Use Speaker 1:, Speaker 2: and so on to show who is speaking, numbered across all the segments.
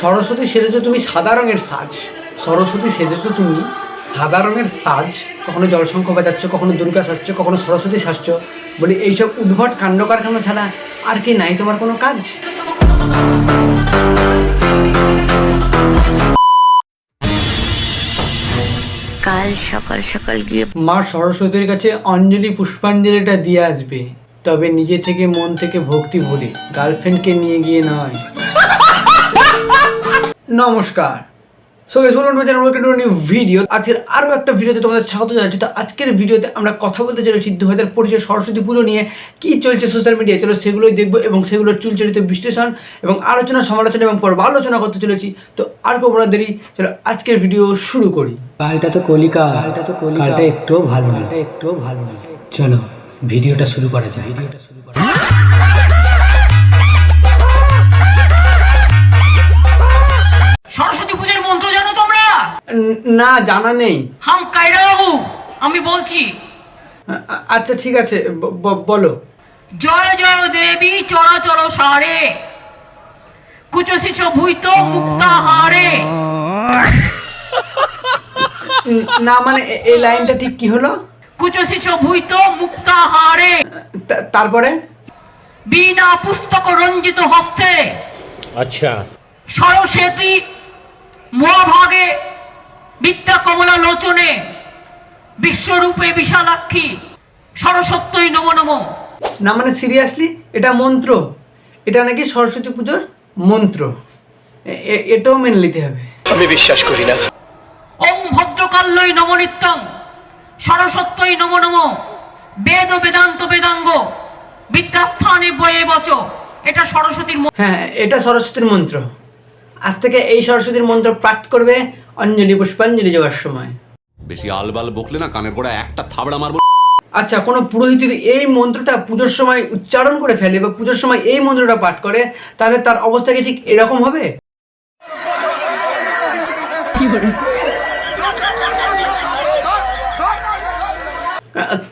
Speaker 1: সরস্বতী সেজেছো তুমি সাদা রঙের সাজ। সরস্বতী সেজেছো তুমি সাদা রঙের সাজ। কখনো জলশঙ্খ বাজাচ্ছ কখনো দুর্গা সাজছ কখনো সরস্বতী সাজছ। বলি এইসব উদ্ভট কাণ্ড কারখানা ছাড়া আর কি নাই তোমার কোনো কাজ?
Speaker 2: কাল সকাল সকাল গিয়ে
Speaker 1: মা সরস্বতীর কাছে অঞ্জলি পুষ্পাঞ্জলিটা দিয়ে আসবে। তবে নিজে থেকে মন থেকে ভক্তি ভরে। গার্লফ্রেন্ডকে নিয়ে গিয়ে নয়। নমস্কার। So guess welcome to channel welcome to new video আজকের আরও একটা ভিডিওতে তোমাদের স্বাগত জানাচ্ছি। তো আজকের ভিডিওতে আমরা কথা বলতে চলেছি দু হাজার পঁচিশের সরস্বতী পুজো নিয়ে কী চলছে সোশ্যাল মিডিয়ায় চলো সেগুলোই দেখব এবং সেগুলোর চুলচরিত বিশ্লেষণ এবং আলোচনা সমালোচনা এবং পর্ব আলোচনা করতে চলেছি। তো আর কেউ বড় দেরি চলো আজকের ভিডিও শুরু করি। কালটা তো কলিকা কালটা তো কলিকা। কালটা একটুও ভালো না। একটুও ভালো না। চলো ভিডিওটা শুরু করা যায় ভিডিওটা শুরু করা না জানা নেই
Speaker 3: হাম কায়রা বাবু আমি বলছি
Speaker 1: আ- আ- আচ্ছা ঠিক আছে ব- ব- বলো
Speaker 3: জয় জয় দেবী চরাচর সারে কুচশিষ ভূত মুক্তাহারে
Speaker 1: উম, না মানে এ- এই লাইনটা ঠিক কি হলো
Speaker 3: কুচশিষ ভূত মুক্তাহারে
Speaker 1: তা- তারপরে
Speaker 3: বিনা পুস্তক রঞ্জিত হস্তে
Speaker 4: अच्छा
Speaker 3: সরস্বতী মহাভাগে বিদ্যা কমলা লোচনে বিশ্বরূপে বিশালাক্ষী সরস্বত্যই নম নম।
Speaker 1: না মানে সিরিয়াসলি এটা মন্ত্র। এটা নাকি সরস্বতী পুজোর মন্ত্র। এটাও মেনে নিতে হবে।
Speaker 3: আমি বিশ্বাস ওং ভদ্রকাল্যই নমনিত্যং সরস্বত্যই নম নম। বেদ বেদান্ত বেদাঙ্গ বিদ্যাস্থানে বয়ে বচ। এটা সরস্বতীর
Speaker 1: হ্যাঁ এটা সরস্বতীর মন্ত্র। আজ থেকে এই সরস্বতীর মন্ত্র পাঠ করবে অঞ্জলি পুষ্পাঞ্জলি যাওয়ার সময়।
Speaker 5: বেশি আলবাল বকলে না কানের গোড়া একটা থাবড়া মারবো।
Speaker 1: আচ্ছা কোনো পুরোহিত যদি এই মন্ত্রটা পুজোর সময় উচ্চারণ করে ফেলে বা পুজোর সময় এই মন্ত্রটা পাঠ করে তাহলে তার অবস্থা কি ঠিক এরকম হবে? আহ,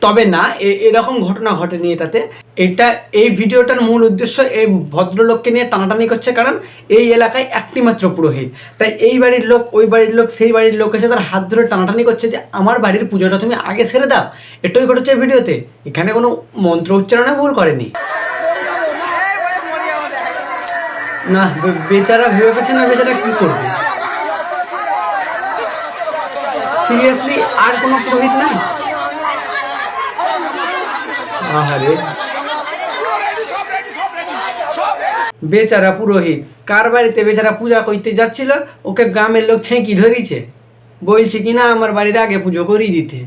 Speaker 1: তবে না এরকম ঘটনা ঘটেনি এটাতে। এটা, এই ভিডিওটার মূল উদ্দেশ্য এই ভদ্রলোককে নিয়ে টানাটানি করছে, কারণ এই এলাকায় একটি মাত্র পুরোহিত। তাই এই বাড়ির লোক, ওই বাড়ির লোক, সেই বাড়ির লোক এসে তার হাত ধরে টানাটানি করছে যে, আমার বাড়ির পুজোটা তুমি আগে সেরে দাও। এটাই ঘটেছে ভিডিওতে। এখানে কোনো মন্ত্র উচ্চারণে ভুল করেনি। না বেচারা ভেবে পেয়েছে না বেচারা কি করবে। সিরিয়াসলি আর কোনো পুরোহিত নাই? আহারে। বেচারা পুরোহিত, কার বাড়িতে বেচারা পূজা করতে যাচ্ছিল, ওকে গ্রামের লোক ছেঁকি ধরিছে। বলছে কি না, আমার বাড়ির আগে পুজো করিয়ে দিতে।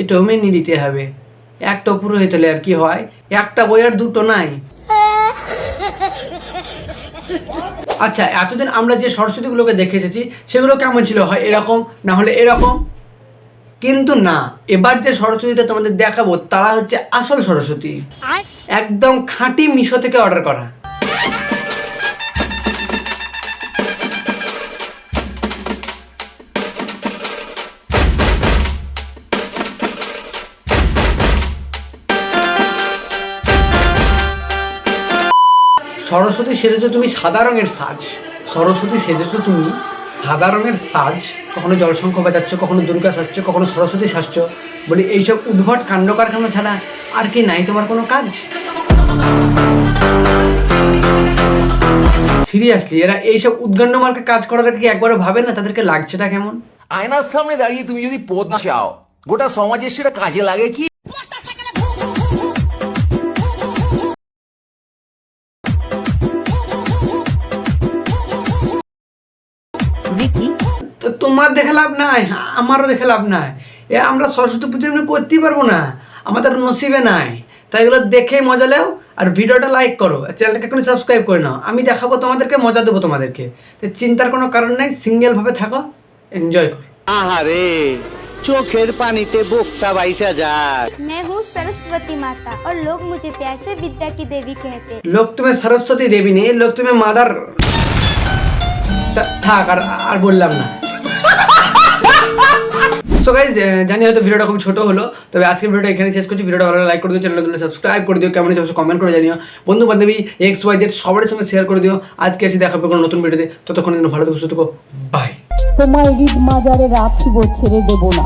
Speaker 1: এটাও মেনে নিতে হবে। একটা পুরোহিত হলে আর কি হয়? একটা বই আর দুটো নাই। আচ্ছা এতদিন আমরা যে সরস্বতীগুলোকে দেখে এসেছি, সেগুলো কেমন ছিল? হয় এরকম, না হলে এরকম? কিন্তু না এবার যে সরস্বতীটা তোমাদের দেখাবো তারা হচ্ছে আসল সরস্বতী। একদম খাঁটি মিশো থেকে অর্ডার করা। সরস্বতী সেজেছো তুমি সাদা রঙের সাজ। সরস্বতী সেজেছো তুমি সাদা রঙের সাজ, কখনো জলশঙ্খ বাজাচ্ছ কখনো দুর্গা সাজছ কখনো সরস্বতী সাজছ বলি এইসব উদ্ভট কাণ্ড কারখানা ছাড়া আর কি নাই তোমার কোনো কাজ? সিরিয়াসলি এরা এইসব উদ্গণ্ড মার্কে কাজ করার কি একবারও ভাবে না? তাদেরকে লাগছেটা কেমন?
Speaker 6: আয়নার সামনে দাঁড়িয়ে তুমি যদি পদ চাও, গোটা সমাজের সেটা কাজে লাগে কি?
Speaker 1: তোমার দেখে লাভ নাই আমারও দেখে লাভ নাই এ আমরা সরস্বতী পুজো এমনি করতেই পারবো না আমাদের নসিবে নাই তাই এগুলো দেখে মজা লেও আর ভিডিওটা লাইক করো আর চ্যানেলটাকে এখনই সাবস্ক্রাইব করে নাও আমি দেখাবো তোমাদেরকে মজা দেবো তোমাদেরকে তো চিন্তার কোনো কারণ নেই সিঙ্গেলভাবে থাকো এনজয় করো
Speaker 7: আহারে চোখের পানিতে বোকটা বাইসা যায়
Speaker 8: मैं हूँ सरस्वती माता और लोग मुझे प्यार से विद्या की देवी कहते हैं
Speaker 1: লোক তুমি সরস্বতী দেবী নেই লোক তুমি মাদার থাক আর আর বললাম না সো গাইজ জানি হয়তো ভিডিওটা খুব ছোট হলো, তবে আজকের ভিডিওটা এখানে শেষ করছি। ভিডিওটা ভালো লাইক করে দিও চ্যানেলটা সাবস্ক্রাইব করে দিও। কেমন হচ্ছে কমেন্ট করে জানিও। বন্ধু বান্ধবী এক্স ওয়াই জেড সবার সঙ্গে শেয়ার করে দিও। আজকে এসে দেখাবে কোনো নতুন ভিডিওতে। ততক্ষণ ভালো থাকো, সুস্থ থাকো। বাই
Speaker 3: তোমার ঈদ মাজারে রাখিব ছেড়ে দেবো না।